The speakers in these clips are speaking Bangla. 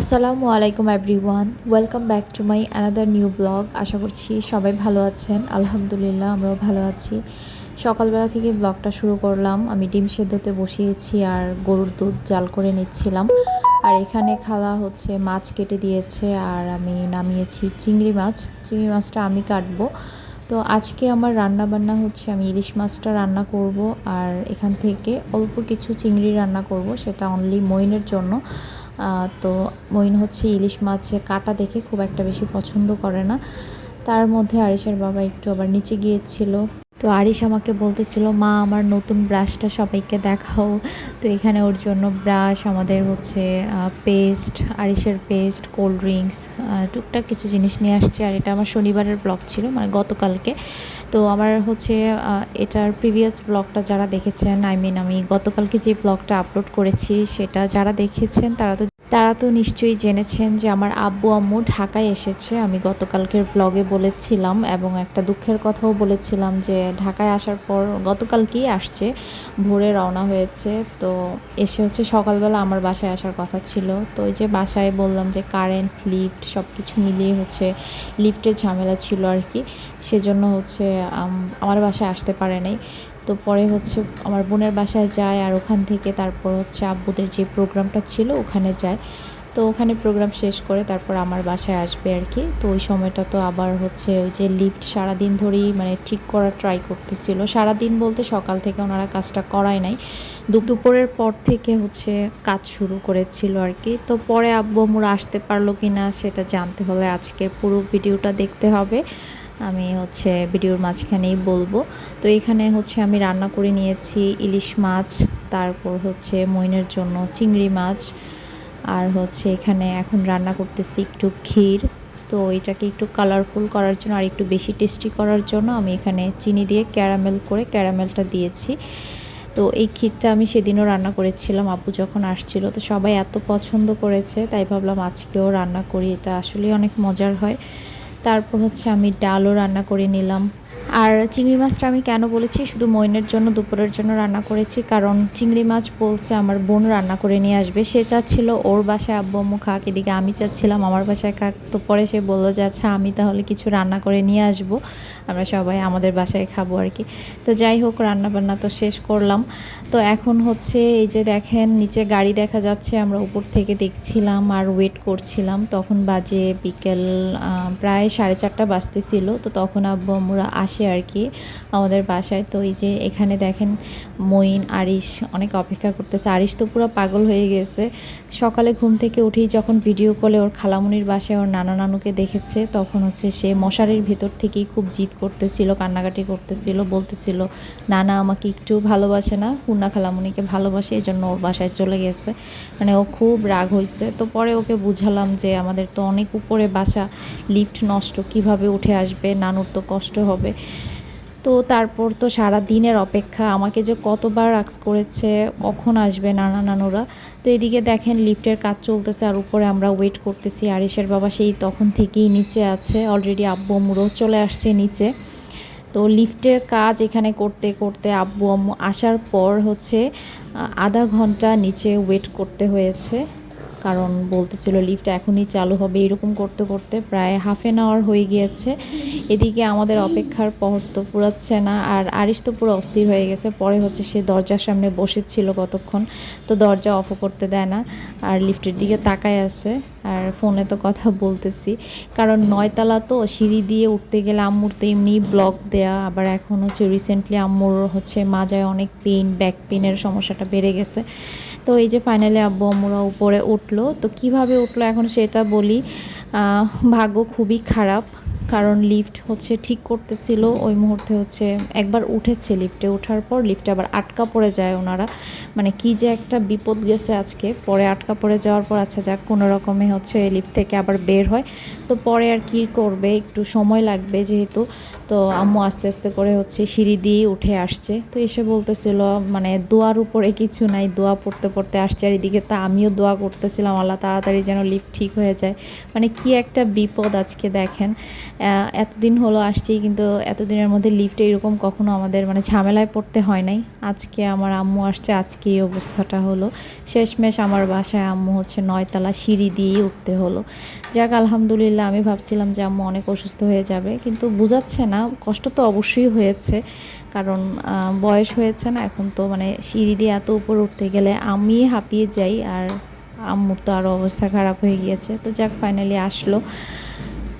আসসালামু আলাইকুম everyone welcome back to my another new blog আশা করছি সবাই ভালো আছেন। আলহামদুলিল্লাহ, আমরাও ভালো আছি। সকালবেলা থেকে ব্লগটা শুরু করলাম। আমি ডিম সেদ্ধতে বসিয়েছি আর গরুর দুধ জাল করে নিচ্ছিলাম। আর এখানে খালা হচ্ছে মাছ কেটে দিয়েছে আর আমি নামিয়েছি চিংড়ি মাছ। চিংড়ি মাছটা আমি কাটবো। তো আজকে আমার রান্না বান্না হচ্ছে আমি ইলিশ মাছটা রান্না করব আর এখান থেকে অল্প কিছু চিংড়ি রান্না করব। সেটা অনলি মইনের জন্য। তো মইন হচ্ছে ইলিশ মাছে কাটা দেখে খুব একটা বেশি পছন্দ করে না। তার মধ্যে আরিসের বাবা একটু আবার নিচে গিয়েছিল। তো আরিশ আমাকে বলতেছিল, মা, আমার নতুন ব্রাশটা সবাইকে দেখাও। তো এখানে ওর জন্য ব্রাশ আমাদের হচ্ছে পেস্ট আরিসের পেস্ট কোল্ড ড্রিঙ্কস টুকটাক কিছু জিনিস নিয়ে আসছে। আর এটা আমার শনিবারের ব্লগ ছিল মানে গতকালকে। তো আমার হচ্ছে এটার প্রিভিয়াস ব্লগটা যারা দেখেছেন আই মিন আমি গতকালকে যে ব্লগটা আপলোড করেছি, সেটা যারা দেখেছেন, তারা তো তারা তো নিশ্চয়ই জেনেছেন যে আমার আব্বু আম্মু ঢাকায় এসেছে। আমি গতকালকের ব্লগে বলেছিলাম এবং একটা দুঃখের কথাও বলেছিলাম যে ঢাকায় আসার পর গতকালকেই আসছে, ভোরে রওনা হয়েছে। তো এসে হচ্ছে সকালবেলা আমার বাসায় আসার কথা ছিল। তো ওই যে বাসায় বললাম যে কারেন্ট লিফট সব কিছু মিলিয়ে হচ্ছে লিফটের ঝামেলা ছিল আর কি। সেজন্য হচ্ছে আমার বাসায় আসতে পারে নাই। তো পরে হচ্ছে আমার বোনের বাসায় যায় আর ওখান থেকে তারপর হচ্ছে আব্বুদের যে প্রোগ্রামটা ছিল ওখানে যায়। তো ওখানে প্রোগ্রাম শেষ করে তারপর আমার বাসায় আসবে আর কি। তো ওই সময়টা তো আবার হচ্ছে ওই যে লিফট সারাদিন ধরেই মানে ঠিক করার ট্রাই করতেছিল। সারাদিন বলতে সকাল থেকে ওনারা কাজটা করায় নাই। দুপুরের পর থেকে হচ্ছে কাজ শুরু করেছিল আর কি। তো পরে আব্বু আম্মুরা আসতে পারল কি না সেটা জানতে হলে আজকে পুরো ভিডিওটা দেখতে হবে। আমি হচ্ছে ভিডিওর মাঝখানেই বলব। তো এখানে হচ্ছে আমি রান্না করে নিয়েছি ইলিশ মাছ, তারপর হচ্ছে মইনের জন্য চিংড়ি মাছ, আর হচ্ছে এখানে এখন রান্না করতেছি একটু ক্ষীর। তো এটাকে একটু কালারফুল করার জন্য আর একটু বেশি টেস্টি করার জন্য আমি এখানে চিনি দিয়ে ক্যারামেল করে ক্যারামেলটা দিয়েছি। তো এই ক্ষীরটা আমি সেদিনও রান্না করেছিলাম, আপু যখন আসছিল তো সবাই এত পছন্দ করেছে, তাই ভাবলাম আজকেও রান্না করি, এটা আসলেই অনেক মজার হয়। তারপর হচ্ছে আমি ডালও রান্না করে নিলাম। আর চিংড়ি মাছটা আমি কেন বলেছি? শুধু মইনের জন্য, দুপুরের জন্য রান্না করেছি। কারণ চিংড়ি মাছ বলছে আমার বোন রান্না করে নিয়ে আসবে। সে চাচ্ছিল ওর বাসায় আব্বু, আম্মু খাক এদিকে আমি চাচ্ছিলাম, আমার বাসায় খাক তো পরে সে বলল যে আচ্ছা আমি তাহলে কিছু রান্না করে নিয়ে আসব। আমরা সবাই আমাদের বাসায় খাব আর কি। তো যাই হোক রান্না বান্না তো শেষ করলাম। তো এখন হচ্ছে এই যে দেখেন, নিচে গাড়ি দেখা যাচ্ছে, আমরা উপর থেকে দেখছিলাম আর ওয়েট করছিলাম। তখন বাজে বিকেল প্রায় সাড়ে চারটা বাজতেছিল। তো তখন আব্বু, আম্মুরা আসে আর কি, আমাদের বাসায়। তো এই যে এখানে দেখেন মইন আরিশ অনেক অপেক্ষা করতেছে। আরিশ তো পুরো পাগল হয়ে গেছে। সকালে ঘুম থেকে উঠেই যখন ভিডিও কলে ওর খালামুনির বাসায় ওর নানা নানুকে দেখেছে, তখন হচ্ছে সে মশারির ভেতর থেকেই খুব জিদ করতেছিল, কান্নাকাটি করতেছিল, বলতেছিল, নানা, আমাকে একটু ভালোবাসে না, হুন্না খালামুনিকে ভালোবাসে এই জন্য ওর বাসায় চলে গেছে। মানে ও খুব রাগ হয়েছে তো পরে ওকে বুঝালাম যে আমাদের তো অনেক উপরে বাসা, লিফট নষ্ট, কীভাবে উঠে আসবে, নানুর তো কষ্ট হবে। তো তারপর তো সারা দিনের অপেক্ষা। আমাকে যে কতবার আক্স করেছে, কখন আসবে, নানা নানুরা। তো এদিকে দেখেন, লিফটের কাজ চলতেছে আর উপরে আমরা ওয়েট করতেছি। আরিসের বাবা সেই তখন থেকেই নিচে আছে। অলরেডি আব্বু, আম্মুরও চলে আসছে নিচে। তো লিফটের কাজ এখানে করতে করতে আব্বু, আম্মু আসার পর হচ্ছে আধা ঘণ্টা নিচে ওয়েট করতে হয়েছে। কারণ বলতেছিল লিফট এখনই চালু হবে, এরকম করতে করতে প্রায় হাফ অ্যান আওয়ার হয়ে গিয়েছে। এদিকে আমাদের অপেক্ষার পর তো ফুরাচ্ছে না, আর আরিশ তো পুরো অস্থির হয়ে গেছে। পরে হচ্ছে সে দরজার সামনে বসেছিল কতক্ষণ, তো দরজা অফও করতে দেয় না, আর লিফটের দিকে তাকায় আছে, আর ফোনে তো কথা বলতেছি। কারণ নয়তলা তো সিঁড়ি দিয়ে উঠতে গেলে আম্মুর তো এমনি ব্লক দেয়া, আবার এখন হচ্ছে রিসেন্টলি আম্মুর হচ্ছে মাজায় অনেক পেইন ব্যাক পেনের সমস্যাটা বেড়ে গেছে। তো এই যে ফাইনালি আব্বু আমরা উপরে উঠল, তো কীভাবে উঠল এখন সেটা বলি ভাগ্য খুবই খারাপ। কারণ লিফট হচ্ছে ঠিক করতেছিল, ওই মুহূর্তে হচ্ছে একবার উঠেছে লিফটে। ওঠার পর লিফটে আবার আটকা পড়ে যায় ওনারা। মানে কি যে একটা বিপদ গেছে আজকে। পরে আটকা পড়ে যাওয়ার পর আচ্ছা যাক, কোনো রকমে হচ্ছে লিফট থেকে আবার বের হয়। তো পরে আর কি করবে, একটু সময় লাগবে যেহেতু। তো আম্মু আস্তে আস্তে করে হচ্ছে সিঁড়ি দিয়ে উঠে আসছে। তো এসে বলতেছিল মানে দোয়ার উপরে কিছু নাই, দোয়া পড়তে পড়তে আসছে। আর এদিকে তা আমিও দোয়া করতেছিলাম, আল্লাহ তাড়াতাড়ি যেন লিফট ঠিক হয়ে যায়। মানে কি একটা বিপদ আজকে দেখেন। এতদিন হলো আসছি কিন্তু এতদিনের মধ্যে লিফটে এরকম কখনো আমাদের মানে ঝামেলায় পড়তে হয় নাই। আজকে আমার আম্মু আসছে, আজকে এই অবস্থাটা হলো। শেষমেশ আমার বাসায় আম্মু হচ্ছে নয়তলা সিঁড়ি দিয়েই উঠতে হলো। যাক, আলহামদুলিল্লাহ, আমি ভাবছিলাম যে আম্মু অনেক অসুস্থ হয়ে যাবে, কিন্তু বোঝাচ্ছে না, কষ্ট তো অবশ্যই হয়েছে। কারণ বয়স হয়েছে না, এখন তো মানে সিঁড়ি দিয়ে এত উপর উঠতে গেলে আমি হাঁপিয়ে যাই, আর আম্মুর তো আরও অবস্থা খারাপ হয়ে গিয়েছে। তো যাক ফাইনালি আসলো।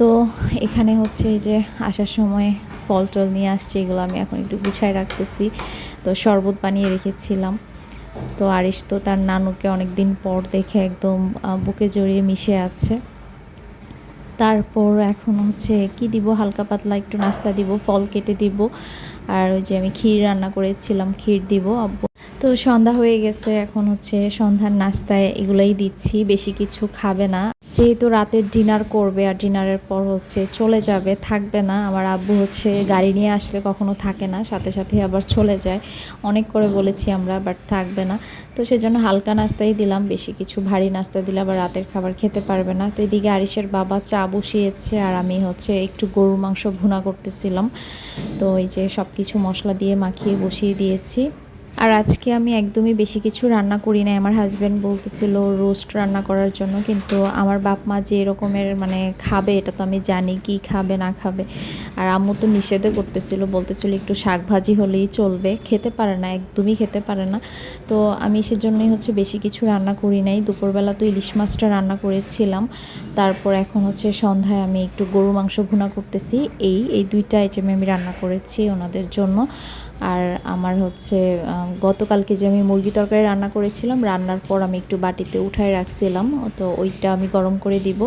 তো এখানে হচ্ছে এই যে আসার সময় ফল টল নিয়ে আসছে, এগুলো আমি এখন একটু গুছায় রাখতেছি। তো শরবত বানিয়ে রেখেছিলাম। তো আরিশ তো তার নানুকে অনেক দিন পর দেখে একদম বুকে জড়িয়ে মিশে আছে। তারপর এখন হচ্ছে কি দিব, হালকা পাতলা একটু নাস্তা দিব, ফল কেটে দিব। আর ওই যে আমি ক্ষীর রান্না করেছিলাম, ক্ষীর দিব। আব্বু তো সন্ধ্যা হয়ে গেছে, এখন হচ্ছে সন্ধ্যার নাস্তায় এগুলাই দিচ্ছি, বেশি কিছু খাবে না। যেহেতু রাতের ডিনার করবে আর ডিনারের পর হচ্ছে চলে যাবে, থাকবে না, আমার আব্বু হচ্ছে গাড়ি নিয়ে আসলে কখনো থাকে না, সাথে সাথে আবার চলে যায়। অনেক করে বলেছি আমরা, বাট থাকবে না। তো সেজন্য হালকা নাস্তাই দিলাম, বেশি কিছু ভারী নাস্তা দিলে আবার রাতের খাবার খেতে পারবে না। তো এদিকে আরিসের বাবা চা বসিয়েছে আর আমি হচ্ছে একটু গরুর মাংস ভুনা করতেছিলাম। তো এই যে সব কিছু মশলা দিয়ে মাখিয়ে বসিয়ে দিয়েছি। আর আজকে আমি একদমই বেশি কিছু রান্না করি না আমার হাজব্যান্ড বলতেছিল রোস্ট রান্না করার জন্য, কিন্তু আমার বাপ মা যে এরকমের মানে খাবে, এটা তো আমি জানি কি খাবে, না খাবে। আর আম্মু তো নিষেধে করতেছিল, বলতেছিল একটু শাক ভাজি হলেই চলবে। খেতে পারে না, একদমই খেতে পারে না। তো আমি সেজন্যই হচ্ছে বেশি কিছু রান্না করি নাই। দুপুরবেলা তো ইলিশ মাছটা রান্না করেছিলাম। তারপর এখন হচ্ছে সন্ধ্যায় আমি একটু গরু মাংস ভুনা করতেছি। এই এই দুইটা আইটেমে আমি রান্না করেছি ওনাদের জন্য। আর আমার হচ্ছে গতকালকে যে আমি মুরগি তরকারি রান্না করেছিলাম, রান্নার পর আমি একটু বাটিতে উঠায় রাখছিলাম। তো ওইটা আমি গরম করে দিব।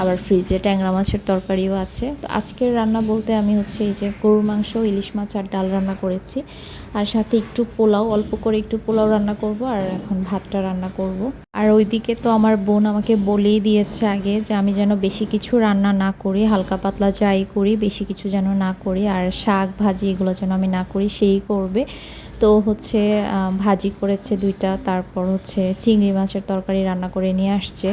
আবার ফ্রিজে ট্যাংরা মাছের তরকারিও আছে। তো আজকের রান্না বলতে আমি হচ্ছে এই যে গরুর মাংস, ইলিশ মাছ আর ডাল রান্না করেছি। আর সাথে একটু পোলাও, অল্প করে একটু পোলাও রান্না করব আর এখন ভাতটা রান্না করব। আর ওইদিকে তো আমার বোন আমাকে বলেই দিয়েছে আগে যে আমি যেন বেশি কিছু রান্না না করি, হালকা পাতলা যাই করি, বেশি কিছু যেন না করি আর শাক ভাজি এগুলো যেন আমি না করি, সেই করবে। তো হচ্ছে ভাজি করেছে দুইটা, তারপর হচ্ছে চিংড়ি মাছের তরকারি রান্না করে নিয়ে আসছে।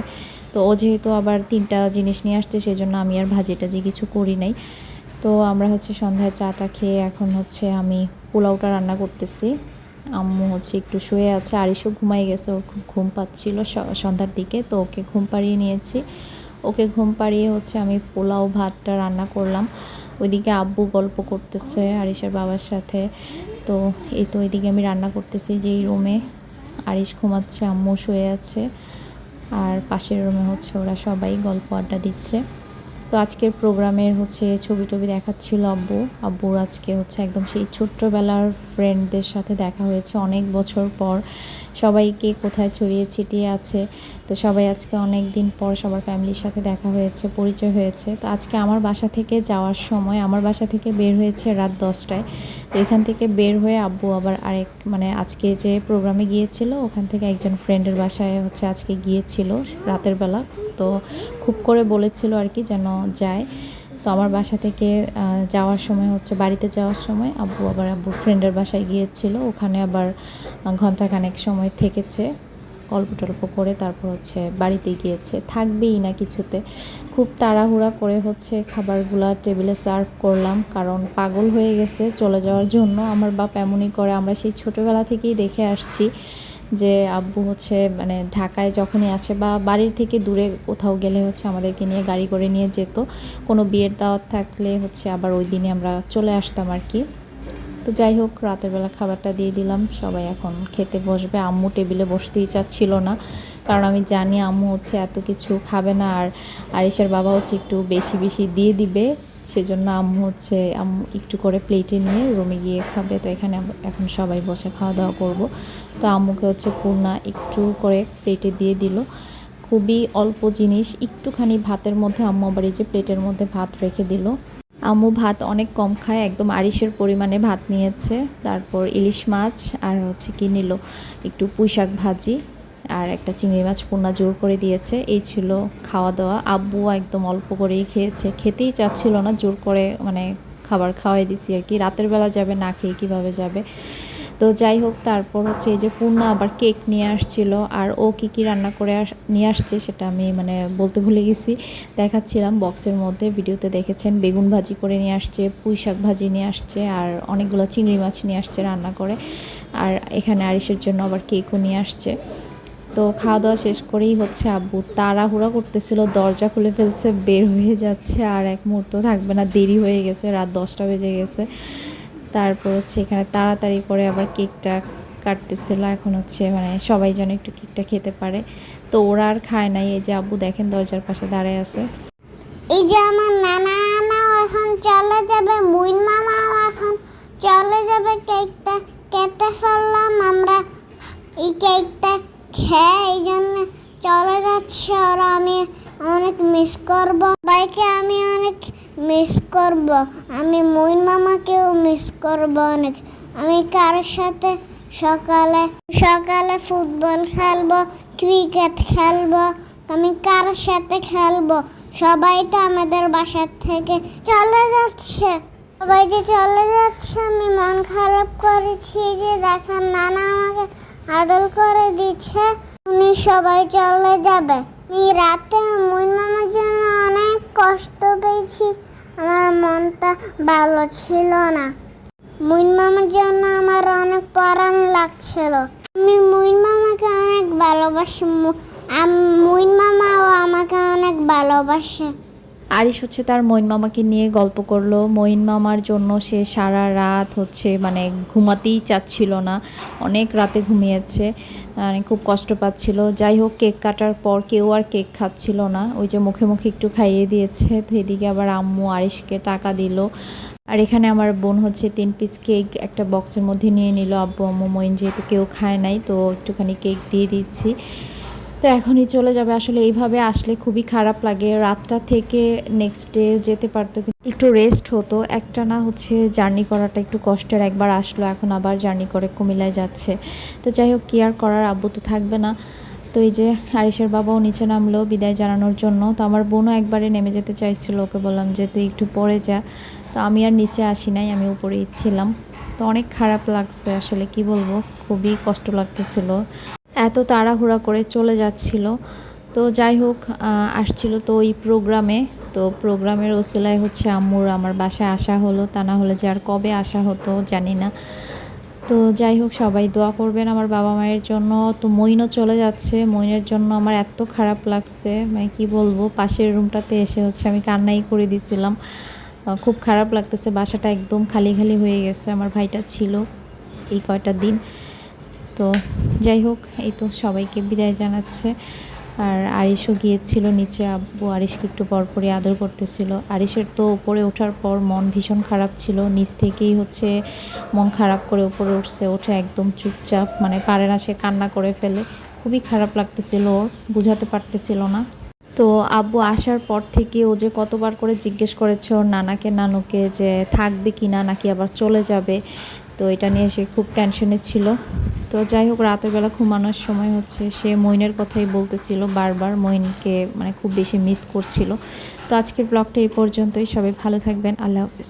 তো ও যেহেতু আবার তিনটা জিনিস নিয়ে আসছে সেই জন্য আমি আর ভাজি টাজি কিছু করি নাই। তো আমরা হচ্ছে সন্ধ্যায় চাটা খেয়ে এখন হচ্ছে আমি পোলাওটা রান্না করতেছি। আম্মু হচ্ছে একটু শুয়ে আছে আরিসও ঘুমাই গেছে, ওর খুব ঘুম পাচ্ছিল সন্ধ্যার দিকে, তো ওকে ঘুম পাড়িয়ে নিয়েছি। ওকে ঘুম পাড়িয়ে হচ্ছে আমি পোলাও ভাতটা রান্না করলাম। ওইদিকে আব্বু গল্প করতেছে আরিসের বাবার সাথে, তো এই তো ওইদিকে আমি রান্না করতেছি যেই রুমে। আরিস ঘুমাচ্ছে, আম্মু শুয়ে আছে, আর পাশের রুমে হচ্ছে ওরা সবাই গল্প আড্ডা দিচ্ছে। তো আজকের প্রোগ্রামের হচ্ছে ছবি টবি দেখাচ্ছিল আব্বু। আব্বুর আজকে হচ্ছে একদম সেই ছোট্টবেলার ফ্রেন্ডদের সাথে দেখা হয়েছে অনেক বছর পর। সবাইকে কোথায় ছড়িয়ে ছিটিয়ে আছে। তো সবাই আজকে অনেক দিন পর সবার ফ্যামিলির সাথে দেখা হয়েছে, পরিচয় হয়েছে। তো আজকে আমার বাসা থেকে যাওয়ার সময় আমার বাসা থেকে বের হয়েছে রাত দশটায়। তো এখান থেকে বের হয়ে আব্বু আবার আরেক মানে আজকে যে প্রোগ্রামে গিয়েছিল, ওখান থেকে একজন ফ্রেন্ডের বাসায় হচ্ছে আজকে গিয়েছিল রাতের বেলা। তো খুব করে বলেছিল আর কি যেন যায়। তো আমার বাসা থেকে যাওয়ার সময় হচ্ছে বাড়িতে যাওয়ার সময় আব্বু আবার আব্বুর ফ্রেন্ডের বাসায় গিয়েছিল। ওখানে আবার ঘন্টাখানেক সময় থেকেছে। গল্প টল্প করে তারপর হচ্ছে বাড়িতে গিয়েছে। থাকবেই না কিছুতে। খুব তাড়াহুড়া করে হচ্ছে খাবারগুলা টেবিলে সার্ভ করলাম। কারণ পাগল হয়ে গেছে চলে যাওয়ার জন্য। আমার বাপ এমনই করে। আমরা সেই ছোটোবেলা থেকেই দেখে আসছি। যে আব্বু হচ্ছে মানে ঢাকায় যখনই আছে বা বাড়ির থেকে দূরে কোথাও গেলে হচ্ছে আমাদেরকে নিয়ে গাড়ি করে নিয়ে যেত। কোনো বিয়ের দাওয়াত থাকলে হচ্ছে আবার ওই দিনে আমরা চলে আসতাম আর কি। তো যাই হোক, রাতের বেলা খাবারটা দিয়ে দিলাম। সবাই এখন খেতে বসবে। আম্মু টেবিলে বসতেই চাচ্ছিল না। কারণ আমি জানি আম্মু হচ্ছে এত কিছু খাবে না আর আরিসের বাবা হচ্ছে একটু বেশি বেশি দিয়ে দিবে। সেজন্য আম্মু হচ্ছে আম্মু একটু করে প্লেটে নিয়ে রুমে গিয়ে খাবে। তো এখানে এখন সবাই বসে খাওয়া দাওয়া করব। তো আম্মুকে হচ্ছে পূর্ণা একটু করে প্লেটে দিয়ে দিল। খুবই অল্প জিনিস, একটুখানি ভাতের মধ্যে আম্মু আবার যে প্লেটের মধ্যে ভাত রেখে দিল। আম্মু ভাত অনেক কম খায়, একদম আড়িশের পরিমাণে ভাত নিয়েছে। তারপর ইলিশ মাছ আর হচ্ছে কি নিল, একটু পুঁই শাক ভাজি। আর একটা চিংড়ি মাছ পোনা জোর করে দিয়েছে। এই ছিল খাওয়া দাওয়া আব্বু একদম অল্প করেই খেয়েছে। খেতেই চাচ্ছিল না, জোর করে মানে খাবার খাওয়াই দিছি আর কি। রাতের বেলা যাবে, না খেয়ে কীভাবে যাবে? তো যাই হোক, তারপর হচ্ছে এই যে পূর্ণা আবার কেক নিয়ে আসছিল। আর ও কী কী রান্না করে আস, নিয়ে আসছে সেটা আমি মানে বলতে ভুলে গেছি। দেখাচ্ছিলাম বক্সের মধ্যে, ভিডিওতে দেখেছেন। বেগুন ভাজি করে নিয়ে আসছে পুঁই শাক ভাজি নিয়ে আসছে, আর অনেকগুলো চিংড়ি মাছ নিয়ে আসছে রান্না করে। আর এখানে আরিসের জন্য আবার কেকও নিয়ে আসছে। তো খাওয়া দাওয়া শেষ করেই হচ্ছে আব্বু। তাড়াহুড়া করতেছিল, দরজা খুলে ফেলছে, বের হয়ে যাচ্ছে আর এক মুহূর্ত থাকবে না, দেরি হয়ে গেছে, রাত দশটা বেজে গেছে। তারপর হচ্ছে এখানে তাড়াতাড়ি করে আবার কেকটা কাটতেছিল। এখন হচ্ছে মানে সবাই যেন একটু কেকটা খেতে পারে। তো ওরা আর খায় নাই। এই যে আব্বু দেখেন দরজার পাশে দাঁড়ায় আছে। এই যে আমার নানা নানাও এখন চলে যাবে মুইন মামাও এখন চলে যাবে কেকটা কেটে ফেললাম আমরা। এই কেকটা খেয়ে এই জন্য চলে যাচ্ছে আর আমি অনেক মিস করব। বাইকে আমি অনেক মিস করব। আমি মুইন মামাকেও মিস করব অনেক। আমি কার সাথে সকালে সকালে ফুটবল খেলব ক্রিকেট খেলব, আমি কার সাথে খেলব। সবাই তো আমাদের বাসার থেকে চলে যাচ্ছে। সবাই যে চলে যাচ্ছে, আমি মন খারাপ করেছি যে দেখার নানা আমাকে আদর করে দিচ্ছে, উনি সবাই চলে যাবে। আমি রাতে মুই মামার জন্য অনেক কষ্ট পেয়েছি। আমার মনটা ভালো ছিল না। মুইন মামার জন্য আমার অনেক পরাণ লাগছিল। আমি মুইন মামাকে অনেক ভালোবাসি। মুইন মামাও আমাকে অনেক ভালোবাসে। আরিশ হচ্ছে তার মইন মামাকে নিয়ে গল্প করল। মইন মামার জন্য সে সারা রাত হচ্ছে মানে ঘুমাতেই চাচ্ছিল না। অনেক রাতে ঘুমিয়েছে মানে খুব কষ্ট পাচ্ছিল। যাই হোক, কেক কাটার পর কেউ আর কেক খাচ্ছিল না। ওই যে মুখে মুখে একটু খাইয়ে দিয়েছে। তো এদিকে আবার আম্মু আরিশকে টাকা দিল। আর এখানে আমার বোন হচ্ছে তিন পিস কেক একটা বক্সের মধ্যে নিয়ে নিল। আব্বু, আম্মু মইন যেহেতু কেউ খায় নাই, তো একটুখানি কেক দিয়ে দিচ্ছি। তো এখনই চলে যাবে। আসলে এইভাবে আসলে খুবই খারাপ লাগে। রাতটা থেকে নেক্সট ডে যেতে পারতো একটু রেস্ট হতো। একটা না হচ্ছে জার্নি করাটা একটু কষ্টের। একবার আসলো, এখন আবার জার্নি করে কুমিল্লায় যাচ্ছে। তো যাই হোক কেয়ার করার? আব্বু তো থাকবে না। তো এই যে আরিসের বাবাও নিচে নামলো বিদায় জানানোর জন্য। তো আমার বোনও একবারে নেমে যেতে চাইছিল। ওকে বললাম যে, তুই একটু পরে যা। তো আমি আর নিচে আসি নাই, আমি উপরেই ছিলাম। তো অনেক খারাপ লাগছে। আসলে কি বলব? খুবই কষ্ট লাগতেছিল। এত তাড়াহুড়া করে চলে যাচ্ছিল। তো যাই হোক আসছিল তো ওই প্রোগ্রামে। তো প্রোগ্রামের ওসিলায় হচ্ছে আম্মুর, আমার বাসায় আসা হলো, তা না হলে যে আর কবে আসা হতো জানি না। তো যাই হোক, সবাই দোয়া করবেন আমার বাবা মায়ের জন্য। তো মইনও চলে যাচ্ছে। মইনের জন্য আমার এত খারাপ লাগছে। মানে কি বলব, পাশের রুমটাতে এসে হচ্ছে আমি কান্নাই করে দিছিলাম। খুব খারাপ লাগতেছে। বাসাটা একদম খালি খালি হয়ে গেছে। আমার ভাইটা ছিল এই কয়টা দিন। তো যাই হোক, এই তো সবাইকে বিদায় জানাচ্ছে। আর আরিশও গিয়েছিল নিচে, আব্বু আরিশকে একটু পরপরই আদর করতেছিল। আরিশের তো উপরে ওঠার পর মন ভীষণ খারাপ ছিল। নিচ থেকেই হচ্ছে মন খারাপ করে উপরে উঠছে ওঠে একদম চুপচাপ মানে পারে না সে কান্না করে ফেলে। খুবই খারাপ লাগতেছিল ওর, বুঝাতে পারতেছিল না। তো আব্বু আসার পর থেকে ও যে কতবার করে জিজ্ঞেস করেছে ওর নানাকে, নানুকে যে থাকবে কি না নাকি আবার চলে যাবে, তো এটা নিয়ে সে খুব টেনশনে ছিল। তো যাই হোক, রাতের বেলা ঘুমানোর সময় হচ্ছে সে মইনের কথাই বলতেছিল বারবার, মইনকে মানে খুব বেশি মিস করছিল। তো আজকের ব্লগটা এই পর্যন্তই, সবাই ভালো থাকবেন, আল্লাহ হাফিজ।